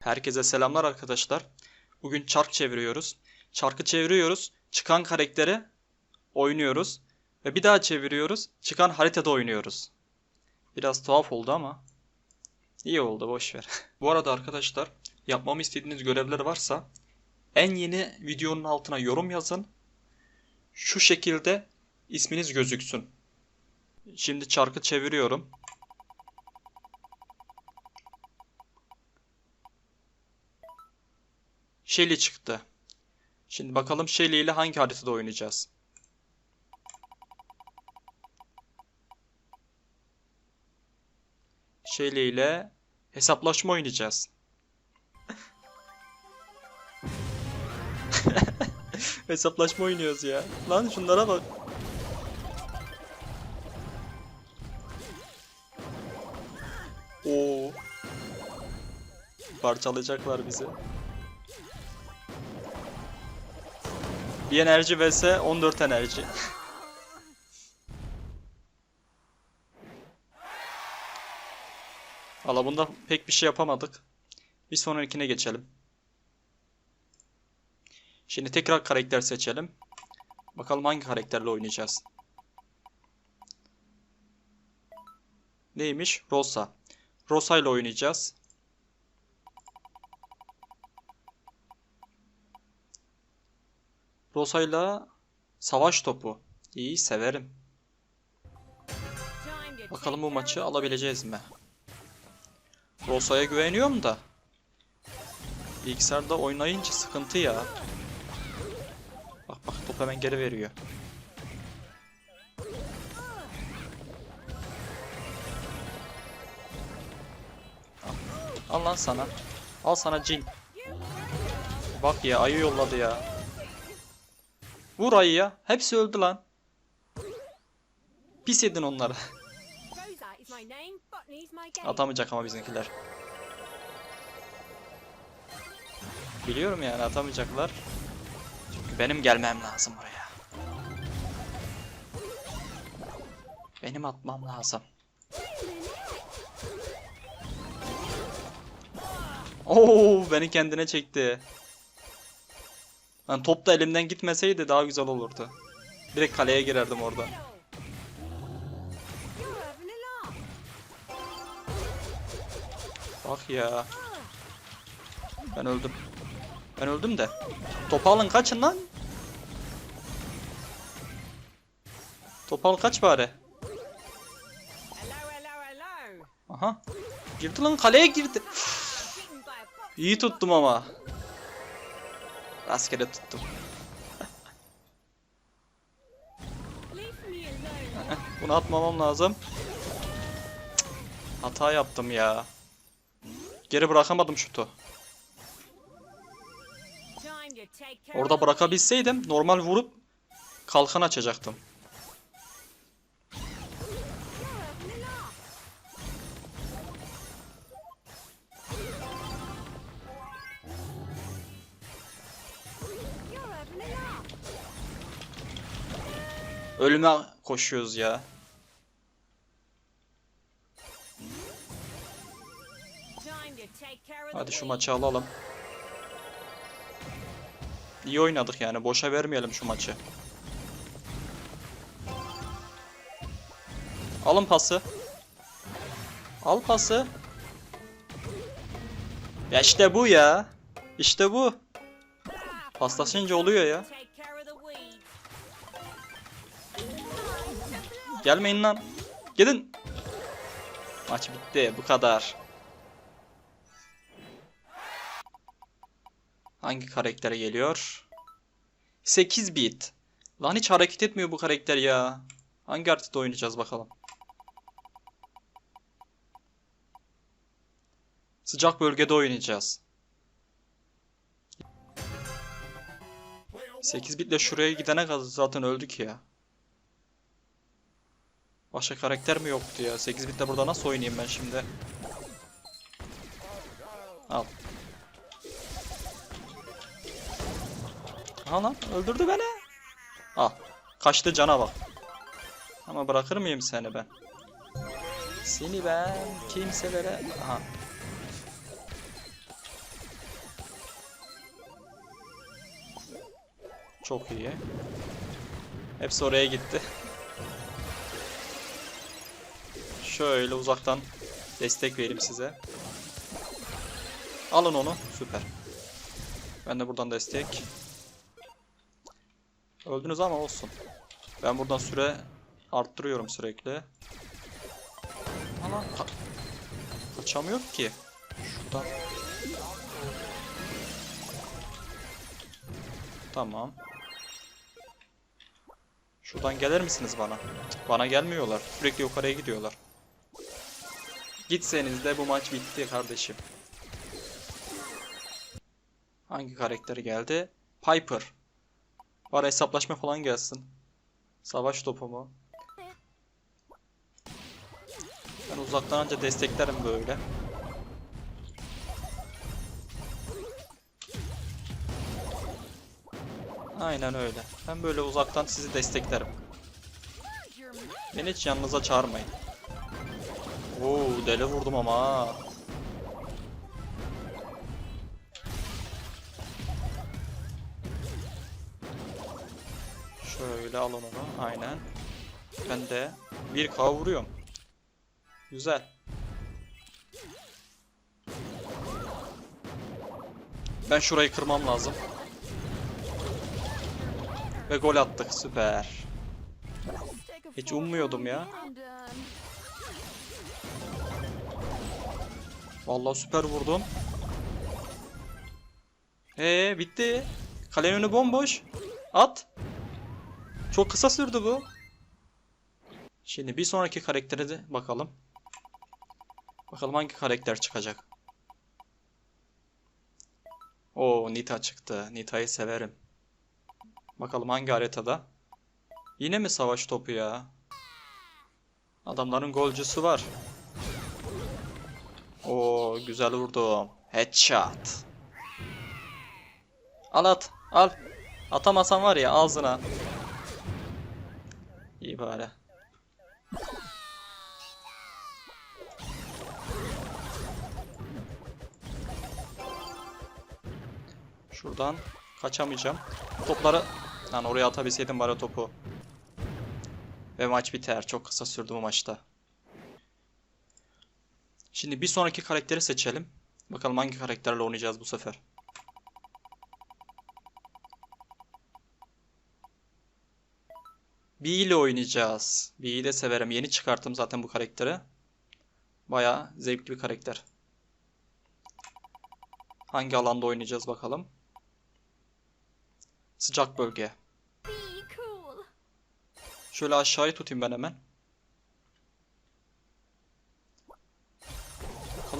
Herkese selamlar arkadaşlar. Bugün çark çeviriyoruz. Çarkı çeviriyoruz. Çıkan karakteri oynuyoruz. Ve bir daha çeviriyoruz. Çıkan haritada oynuyoruz. Biraz tuhaf oldu ama iyi oldu boş ver. Bu arada arkadaşlar yapmamı istediğiniz görevler varsa en yeni videonun altına yorum yazın. Şu şekilde isminiz gözüksün. Şimdi çarkı çeviriyorum. Shelly çıktı. Şimdi bakalım Shelly ile hangi haritada oynayacağız? Shelly ile hesaplaşma oynayacağız. hesaplaşma oynuyoruz ya. Lan şunlara bak. Oo. Parçalayacaklar bizi. Bir enerji vs 14 enerji. Valla bunda pek bir şey yapamadık. Bir sonrakine geçelim. Şimdi tekrar karakter seçelim. Bakalım hangi karakterle oynayacağız. Neymiş? Rosa. Rosa ile oynayacağız. Rosa'yla savaş topu. İyi severim. Bakalım bu maçı alabileceğiz mi? Rosa'ya güveniyorum da. Bilgisayarda oynayınca sıkıntı ya. Bak bak top hemen geri veriyor. Al, lan sana. Al sana cin. Bak ya ayı yolladı ya. Vur ayı ya. Hepsi öldü lan. Pis edin onları. Atamayacak ama bizimkiler. Biliyorum yani atamayacaklar. Çünkü benim gelmem lazım oraya. Benim atmam lazım. Oo beni kendine çekti. Lan top da elimden gitmeseydi daha güzel olurdu. Direkt kaleye girerdim orada. Bak ya. Ben öldüm. Ben öldüm de. Topu alın kaçın lan. Topu al kaç bari. Aha. Girdi lan kaleye girdi. Box. İyi tuttum ama. Rastgele tuttum. Bunu atmamam lazım. Hata yaptım ya. Geri bırakamadım şutu. Orada bırakabilseydim normal vurup kalkan açacaktım. Ölüme koşuyoruz ya. Hadi şu maçı alalım. İyi oynadık yani. Boşa vermeyelim şu maçı. Alın pası. Al pası. Ya işte bu ya. İşte bu. Paslaşınca oluyor ya. Gelmeyin lan. Gidin. Maç bitti. Bu kadar. Hangi karaktere geliyor? 8 bit. Lan hiç hareket etmiyor bu karakter ya. Hangi haritada oynayacağız bakalım. Sıcak bölgede oynayacağız. 8 bitle şuraya gidene kadar zaten öldük ya. Başka karakter mi yoktu ya? 8 bitle burada nasıl oynayayım ben şimdi? Al. Aha lan öldürdü beni. Al. Kaçtı cana bak. Ama bırakır mıyım seni ben? Seni ben kimselere... Aha. Çok iyi. Hepsi oraya gitti. Şöyle uzaktan destek vereyim size. Alın onu. Süper. Ben de buradan destek. Öldünüz ama olsun. Ben buradan süre arttırıyorum sürekli. Ana ka kaçamıyor ki. Şuradan. Tamam. Şuradan gelir misiniz bana? Bana gelmiyorlar. Sürekli yukarıya gidiyorlar. Gitseniz de bu maç bitti kardeşim. Hangi karakteri geldi? Piper. Var hesaplaşma falan gelsin. Savaş topu mu? Ben uzaktan anca desteklerim böyle. Aynen öyle. Ben böyle uzaktan sizi desteklerim. Beni hiç yanınıza çağırmayın. Oo deli vurdum ama. Şöyle alın onu. Aynen. Ben de 1K vuruyorum. Güzel. Ben şurayı kırmam lazım. Ve gol attık. Süper. Hiç ummuyordum ya. Vallahi süper vurdum. Ee bitti. Kalenin önü bomboş. At. Çok kısa sürdü bu. Şimdi bir sonraki karaktere de bakalım. Bakalım hangi karakter çıkacak. Oo Nita çıktı. Nita'yı severim. Bakalım hangi haritada. Yine mi savaş topu ya? Adamların golcüsü var. Oo güzel vurdum. Headshot. Al at. Al. Atamasan var ya ağzına. İyi bari. Şuradan kaçamayacağım. Topları lan oraya atabilseydim bari topu. Ve maç biter. Çok kısa sürdü bu maçta. Şimdi bir sonraki karakteri seçelim. Bakalım hangi karakterle oynayacağız bu sefer. Bee ile oynayacağız. Bee'yi de severim. Yeni çıkarttım zaten bu karakteri. Baya zevkli bir karakter. Hangi alanda oynayacağız bakalım. Sıcak bölge. Şöyle aşağıyı tutayım ben hemen.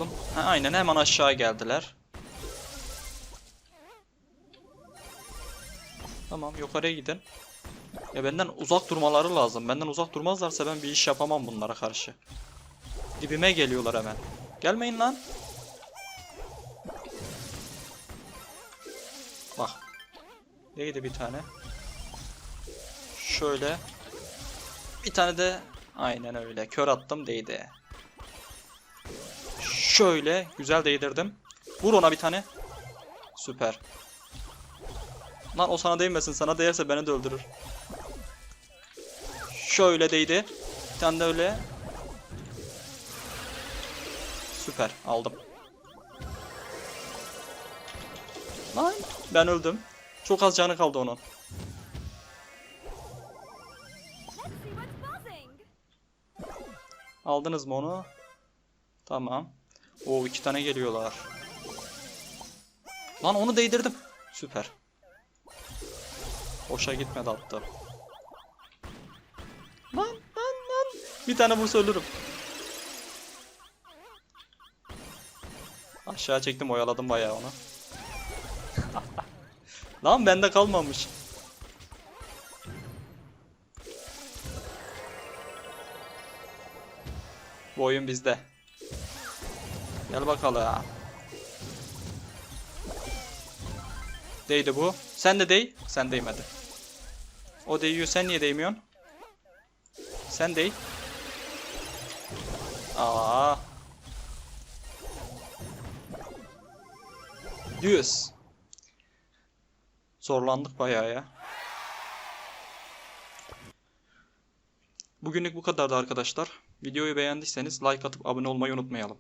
Bakalım. Ha, aynen hemen aşağı geldiler. Tamam yukarıya gidin. Ya benden uzak durmaları lazım. Benden uzak durmazlarsa ben bir iş yapamam bunlara karşı. Dibime geliyorlar hemen. Gelmeyin lan. Bak. Neydi bir tane? Şöyle. Bir tane de aynen öyle. Kör attım değdi. Şöyle güzel değdirdim. Vur ona bir tane. Süper. Lan o sana değmesin. Sana değerse beni de öldürür. Şöyle değdi. Bir tane de öyle. Süper. Aldım. Lan ben öldüm. Çok az canı kaldı onun. Aldınız mı onu? Tamam. O iki tane geliyorlar. Lan onu değdirdim. Süper. Boşa gitmedi attı. Lan lan lan. Bir tane vursa ölürüm. Aşağı çektim oyaladım bayağı onu. lan bende kalmamış. Bu oyun bizde. Gel bakalım. Değdi bu. Sen de değ. Sen değmedi. O değiyor. Sen niye değmiyorsun? Sen değ. Aa. Yüz. Zorlandık bayağı ya. Bugünlük bu kadardı arkadaşlar. Videoyu beğendiyseniz like atıp abone olmayı unutmayalım.